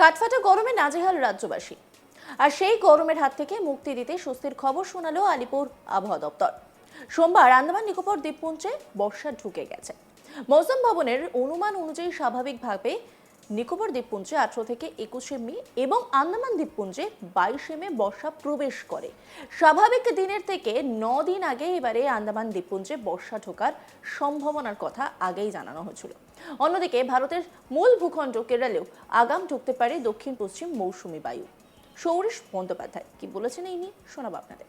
কাঠফাটা গরমে নাজেহাল রাজ্যবাসী। আর সেই গরমের হাত থেকে মুক্তি দিতে স্বস্তির খবর শোনালো আলিপুর আবহাওয়া দপ্তর। সোমবার আন্দামান নিকোবর দ্বীপপুঞ্জে বর্ষা ঢুকে গেছে। মৌসুম ভবনের অনুমান অনুযায়ী স্বাভাবিকভাবে নিকোবর দ্বীপপুঞ্জে আঠারো থেকে একুশে মে এবং আন্দামান দ্বীপপুঞ্জে বাইশে মে বর্ষা প্রবেশ করে। স্বাভাবিক দিনের থেকে ন দিন আগে এবারে আন্দামান দ্বীপপুঞ্জে বর্ষা ঢোকার সম্ভাবনার কথা আগেই জানানো হয়েছিল। অন্যদিকে ভারতের মূল ভূখণ্ড কেরালেও আগাম ঢুকতে পারে দক্ষিণ পশ্চিম মৌসুমী বায়ু। সৌরেশ বন্দ্যোপাধ্যায় কি বলেছেন এই নিয়ে শোনাবো আপনাদের।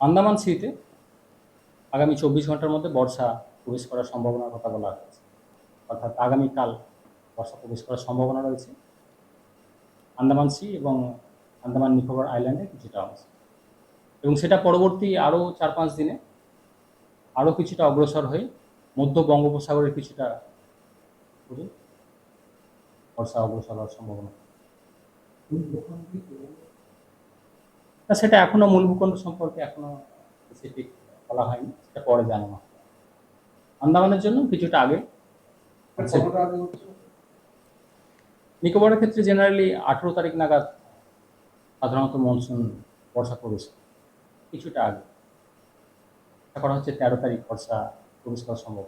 আন্দামান সিতে আগামী চব্বিশ ঘণ্টার মধ্যে বর্ষা প্রবেশ করার সম্ভাবনার কথা বলা হয়েছে। অর্থাৎ আগামীকাল বর্ষা প্রবেশ করার সম্ভাবনা রয়েছে। আন্দামান সি এবং আন্দামান নিকোবর আইল্যান্ডের কিছুটা অংশ। এবং সেটা পরবর্তী আরও চার পাঁচ দিনে আরও কিছুটা অগ্রসর হয়ে মধ্য বঙ্গোপসাগরের কিছুটা করে বর্ষা অগ্রসর হওয়ার সম্ভাবনা না সেটা এখনও মূল ভূখণ্ড সম্পর্কে এখনও স্পেসিফিক বলা হয়নি সেটা পরে জানানো। আন্দামানের জন্য কিছুটা আগে নিকোবরের ক্ষেত্রে জেনারেলি আঠেরো তারিখ নাগাদ সাধারণত মনসুন বর্ষা করে। কিছুটা আগে আশা করা হচ্ছে তেরো তারিখ করা সম্ভব।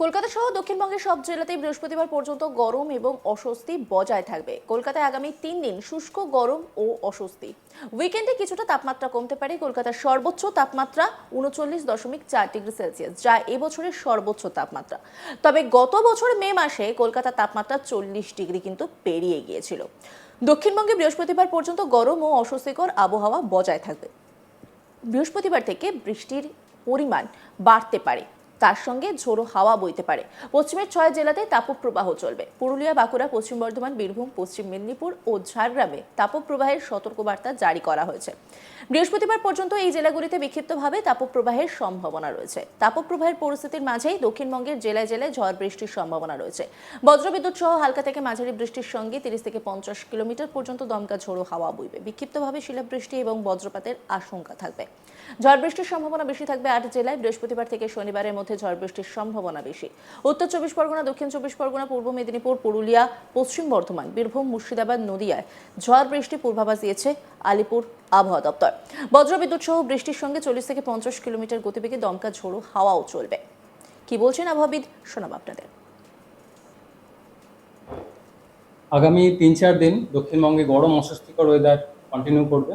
কলকাতা সহ দক্ষিণবঙ্গের সব জেলাতেই বৃহস্পতিবার পর্যন্ত গরম এবং অস্বস্তি বজায় থাকবে। কলকাতায় আগামী তিন দিন শুষ্ক, গরম ও অস্বস্তি। উইকেন্ডে কিছুটা তাপমাত্রা কমতে পারে। কলকাতার সর্বোচ্চ তাপমাত্রা উনচল্লিশ দশমিক চার ডিগ্রি সেলসিয়াস, যা এবছরের সর্বোচ্চ তাপমাত্রা। তবে গত বছর মে মাসে কলকাতার তাপমাত্রা চল্লিশ ডিগ্রি কিন্তু পেরিয়ে গিয়েছিল। দক্ষিণবঙ্গে বৃহস্পতিবার পর্যন্ত গরম ও অস্বস্তিকর আবহাওয়া বজায় থাকবে। বৃহস্পতিবার থেকে বৃষ্টির পরিমাণ বাড়তে পারে। তার সঙ্গে ঝোড়ো হাওয়া বইতে পারে। পশ্চিমের ছয় জেলাতে তাপপ্রবাহ চলবে। পুরুলিয়া, বাঁকুড়া, পশ্চিম বর্ধমান, বীরভূম, পশ্চিম মেদিনীপুর ও ঝাড়গ্রামে তাপপ্রবাহের সতর্কবার্তা জারি করা হয়েছে। বৃহস্পতিবার পর্যন্ত এই জেলাগুলিতে বিক্ষিপ্তভাবে তাপপ্রবাহের সম্ভাবনা রয়েছে। তাপপ্রবাহের পরিস্থিতির মাঝেই দক্ষিণবঙ্গের জেলায় জেলায় ঝড় বৃষ্টির সম্ভাবনা রয়েছে। বজ্রবিদ্যুৎ সহ হালকা থেকে মাঝারি বৃষ্টির সঙ্গে তিরিশ থেকে পঞ্চাশ কিলোমিটার পর্যন্ত দমকা ঝোড়ো হাওয়া বইবে। বিক্ষিপ্তভাবে শিলাবৃষ্টি এবং বজ্রপাতের আশঙ্কা থাকবে। ঝড় বৃষ্টির সম্ভাবনা বেশি থাকবে আট জেলায়। বৃহস্পতিবার থেকে শনিবারের মধ্যে ঝড় বৃষ্টির সম্ভাবনা বেশি। উত্তর চব্বিশ পরগনা, দক্ষিণ চব্বিশ পরগনা, পূর্ব মেদিনীপুর, পুরুলিয়া, পশ্চিম বর্ধমান, বীরভূম, মুর্শিদাবাদ, নদিয়ায় ঝড় বৃষ্টি পূর্বাভাস দিয়েছে আলিপুর আবহাওয়া দপ্তর। বজ্রবিদ্যুৎ সহ বৃষ্টির সঙ্গে চল্লিশ থেকে পঞ্চাশ কিলোমিটার গতিবেগে দমকা ঝোড়ো হাওয়াও চলবে। কি বলছেন আবহাওয়াবিদ? শোনাব আপনাদের। আগামী তিন চার দিন দক্ষিণবঙ্গে গরম অস্বস্তিকর ওয়েদার কন্টিনিউ করবে।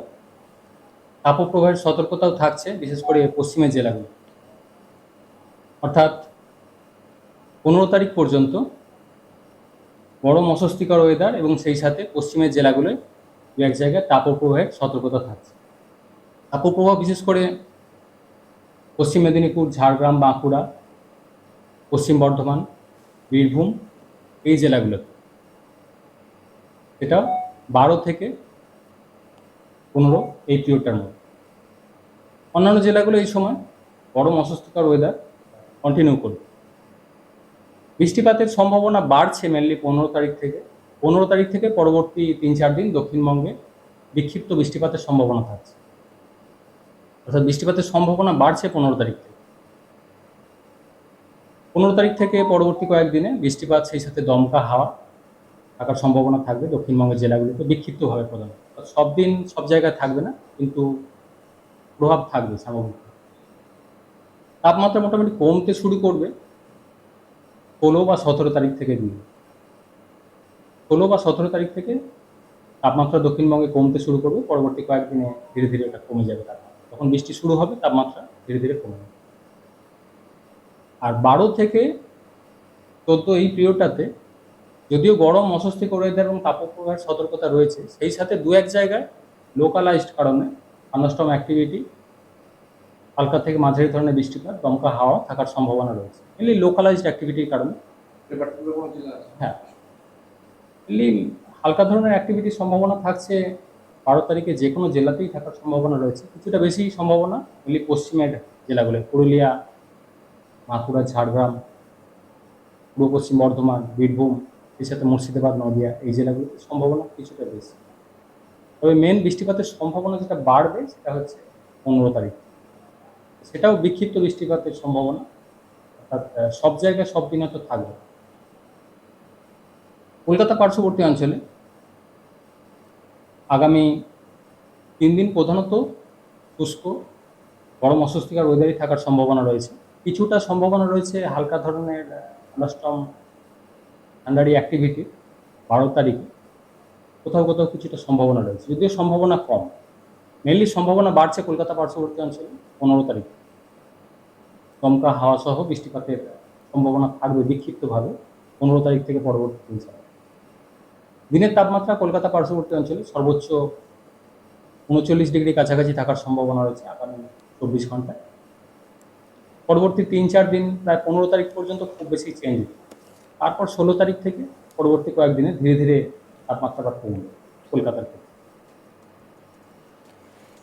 তাপপ্রবাহের সতর্কতাও থাকছে, বিশেষ করে পশ্চিমের জেলাগুলো অর্থাৎ পনেরো তারিখ পর্যন্ত গরম অস্বস্তিকর ওয়েদার এবং সেই সাথে পশ্চিমের জেলাগুলোয় এক জায়গায় তাপপ্রবাহের সতর্কতা থাকছে। তাপপ্রবাহ বিশেষ করে পশ্চিম মেদিনীপুর, ঝাড়গ্রাম, বাঁকুড়া, পশ্চিম বর্ধমান, বীরভূম এই জেলাগুলোতে। এটা বারো থেকে পনেরো এই পিরিয়ডটার মধ্যে। অন্যান্য জেলাগুলো এই সময় গরম অস্বস্তিকর ওয়েদার কন্টিনিউ করবে বৃষ্টিপাতের সম্ভাবনা বাড়ছে মেনলি পনেরো তারিখ থেকে। পনেরো তারিখ থেকে পরবর্তী তিন চার দিন দক্ষিণবঙ্গে বিক্ষিপ্ত বৃষ্টিপাতের সম্ভাবনা থাকছে। অর্থাৎ বৃষ্টিপাতের সম্ভাবনা বাড়ছে পনেরো তারিখ থেকে। পনেরো তারিখ থেকে পরবর্তী কয়েকদিনে বৃষ্টিপাত সেই সাথে দমকা হাওয়া থাকার সম্ভাবনা থাকবে দক্ষিণবঙ্গের জেলাগুলিতে বিক্ষিপ্তভাবে প্রধানত। সব দিন সব জায়গায় থাকবে না, কিন্তু প্রভাব থাকবে সামগ্রিক। তাপমাত্রা মোটামুটি কমতে শুরু করবে ষোলো বা সতেরো তারিখ থেকে দিন ষোলো বা সতেরো তারিখ থেকে তাপমাত্রা দক্ষিণবঙ্গে কমতে শুরু করবে, পরবর্তী কয়েকদিনে ধীরে ধীরে এটা কমে যাবে তাপমাত্রা। তখন বৃষ্টি শুরু হবে, তাপমাত্রা ধীরে ধীরে কমে যাবে। আর বারো থেকে চোদ্দ এই পিরিয়ডটাতে যদিও গরম অস্বস্তিকর ওয়েদার এবং তাপপ্রবাহের সতর্কতা রয়েছে, সেই সাথে দু এক জায়গায় লোকালাইজড কারণে আনস্টম অ্যাক্টিভিটি হালকা থেকে মাঝারি ধরনের বৃষ্টিপাত দমকা হাওয়া থাকার সম্ভাবনা রয়েছে। এলি লোকালাইজড অ্যাক্টিভিটির কারণে। হ্যাঁ। এলি হালকা ধরনের অ্যাক্টিভিটির সম্ভাবনা থাকছে বারো তারিখে যে কোনো জেলাতেই থাকার সম্ভাবনা রয়েছে। কিছুটা বেশি সম্ভাবনা এলি পশ্চিমের জেলাগুলো পুরুলিয়া বাঁকুড়া ঝাড়গ্রাম পূর্ব পশ্চিম বর্ধমান বীরভূম এর সাথে মুর্শিদাবাদ নদিয়া এই জেলাগুলোতে সম্ভাবনা কিছুটা বেশি। তবে মেন বৃষ্টিপাতের সম্ভাবনা যেটা বাড়বে সেটা হচ্ছে পনেরো তারিখ। সেটাও বিক্ষিপ্ত বৃষ্টিপাতের সম্ভাবনা। অর্থাৎ সব জায়গায় সব দিনে তো থাকবে। কলকাতা পার্শ্ববর্তী অঞ্চলে আগামী তিন দিন প্রধানত শুষ্ক, গরম, অস্বস্তিকর ওয়েদারই থাকার সম্ভাবনা রয়েছে। কিছুটা সম্ভাবনা রয়েছে হালকা ধরনের আন্ডারস্টম আন্ডারি অ্যাক্টিভিটি বারো তারিখে। কোথাও কোথাও কিছুটা সম্ভাবনা রয়েছে। যদিও সম্ভাবনা কম। মেনলি সম্ভাবনা বাড়ছে কলকাতা পার্শ্ববর্তী অঞ্চলে। পনেরো তারিখ। দমকা হাওয়া সহ বৃষ্টিপাতের সম্ভাবনা থাকবে বিক্ষিপ্তভাবে। পনেরো তারিখ থেকে পরবর্তী তিন চার দিনের তাপমাত্রা কলকাতা পার্শ্ববর্তী অঞ্চলে সর্বোচ্চ উনচল্লিশ ডিগ্রি কাছাকাছি থাকার সম্ভাবনা রয়েছে আগামী চব্বিশ ঘন্টায়। পরবর্তী তিন চার দিন প্রায় পনেরো তারিখ পর্যন্ত খুব বেশি চেঞ্জ তারপর ষোলো তারিখ থেকে পরবর্তী কয়েকদিনে ধীরে ধীরে তাপমাত্রাটা কমবে কলকাতার ক্ষেত্রে।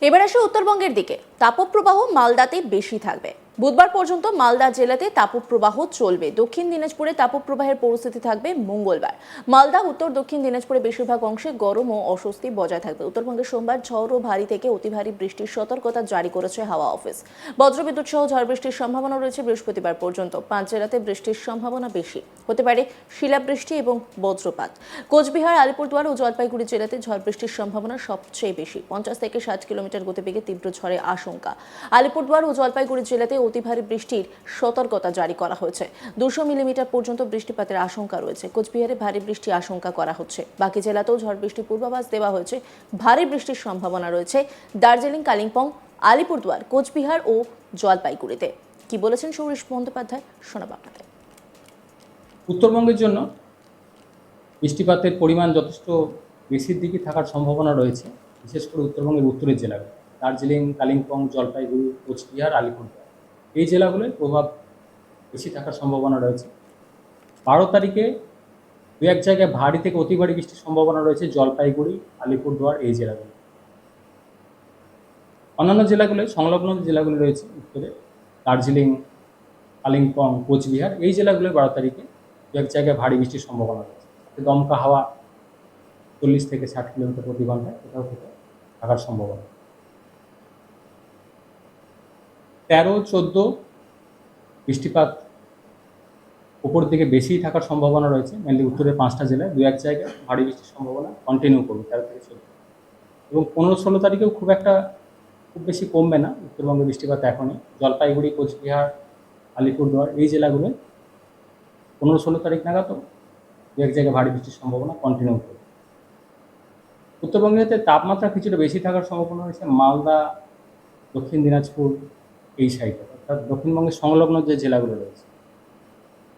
এবার আসে উত্তরবঙ্গের দিকে। তাপপ্রবাহ মালদাতে বেশি থাকবে। বুধবার পর্যন্ত মালদা জেলাতে তাপপ্রবাহ চলবে। দক্ষিণ দিনাজপুরে তাপপ্রবাহের পরিস্থিতি থাকবে মঙ্গলবার। মালদা, উত্তর, দক্ষিণ দিনাজপুরে বেশিরভাগ অংশে গরম ও অস্বস্তি বজায় থাকবে। উত্তরবঙ্গে সোমবার ঝড় ও ভারী থেকে অতি ভারী বৃষ্টির সতর্কতা জারি করেছে হাওয়া অফিস। বজ্রবিদ্যুৎ সহ ঝড় বৃষ্টির সম্ভাবনা রয়েছে বৃহস্পতিবার পর্যন্ত। পাঁচ জেলাতে বৃষ্টির সম্ভাবনা বেশি। হতে পারে শিলাবৃষ্টি এবং বজ্রপাত। কোচবিহার, আলিপুরদুয়ার ও জলপাইগুড়ি জেলাতে ঝড় বৃষ্টির সম্ভাবনা সবচেয়ে বেশি। পঞ্চাশ থেকে ষাট কিলোমিটার গতিবেগে তীব্র ঝড়ের আশঙ্কা। আলিপুরদুয়ার ও জলপাইগুড়ি জেলাতে অতি ভারী বৃষ্টির সতর্কতা জারি করা হয়েছে। দুশো মিলিমিটার পর্যন্ত বৃষ্টিপাতের আশঙ্কা রয়েছে। কোচবিহারে ভারী বৃষ্টি আশঙ্কা করা হচ্ছে। বাকি জেলাতেও ঝড় বৃষ্টির পূর্বাভাস দেওয়া হয়েছে। ভারী বৃষ্টির সম্ভাবনা রয়েছে দার্জিলিং, কালিম্পং, আলিপুরদুয়ার, কোচবিহার ও জলপাইগুড়িতে। কি বলেছেন সৌরিশ বন্দ্যোপাধ্যায়? শোনাব আপনাদের। উত্তরবঙ্গের জন্য বৃষ্টিপাতের পরিমাণ যথেষ্ট বেশির দিকে থাকার সম্ভাবনা রয়েছে। বিশেষ করে উত্তরবঙ্গের উত্তরের জেলাগুলো। দার্জিলিং, কালিম্পং, জলপাইগুড়ি, কোচবিহার, আলিপুরদুয়ার। এই জেলাগুলোর প্রভাব বেশি থাকার সম্ভাবনা রয়েছে। বারো তারিখে দু এক জায়গায় ভারী থেকে অতি ভারী বৃষ্টির সম্ভাবনা রয়েছে, জলপাইগুড়ি, আলিপুরদুয়ার এই জেলাগুলো। অন্যান্য জেলাগুলোয়, সংলগ্ন জেলাগুলো রয়েছে, উত্তরে দার্জিলিং, কালিম্পং, কোচবিহার, এই জেলাগুলোয় বারো তারিখে দু এক জায়গায় ভারী বৃষ্টির সম্ভাবনা রয়েছে। দমকা হাওয়া চল্লিশ থেকে ষাট কিলোমিটার প্রতি ঘন্টায় কোথাও কোথাও থাকার সম্ভাবনা। তেরো, চোদ্দ বৃষ্টিপাত উপর দিকে বেশি থাকার সম্ভাবনা রয়েছে। মেনলি উত্তরের পাঁচটা জেলায় দু এক জায়গায় ভারী বৃষ্টির সম্ভাবনা কন্টিনিউ করবে তেরো থেকে চোদ্দ। এবং পনেরো, ষোলো তারিখেও খুব একটা, খুব বেশি কমবে না। উত্তরবঙ্গে বৃষ্টিপাত এখনই। জলপাইগুড়ি, কোচবিহার, আলিপুরদুয়ার এই জেলাগুলোয় পনেরো, ষোলো তারিখ নাগাদও দু এক জায়গায় ভারী বৃষ্টির সম্ভাবনা কন্টিনিউ করবে। উত্তরবঙ্গেতে তাপমাত্রা কিছুটা বেশি থাকার সম্ভাবনা রয়েছে। মালদা, দক্ষিণ দিনাজপুর এই সাইডে অর্থাৎ দক্ষিণবঙ্গের সংলগ্ন যে জেলাগুলো রয়েছে।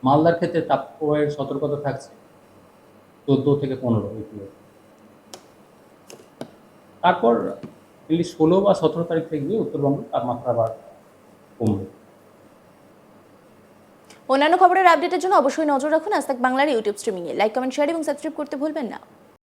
মালদার ক্ষেত্রে তাপপ্রবাহের সতর্কতা থাকছে চোদ্দ থেকে পনেরো এই। তারপর মেনলি ষোলো বা সতেরো তারিখ থেকে গিয়ে উত্তরবঙ্গে তাপমাত্রা আবার কমবে। অন্যান্য খবরের আপডেটের জন্য অবশ্যই নজর রাখুন আজ বাংলার ইউটিউব স্ট্রিমিংয়ে লাইক কমেন্ট শেয়ার এবং সাবস্ক্রাইব করতে ভুলবেন না।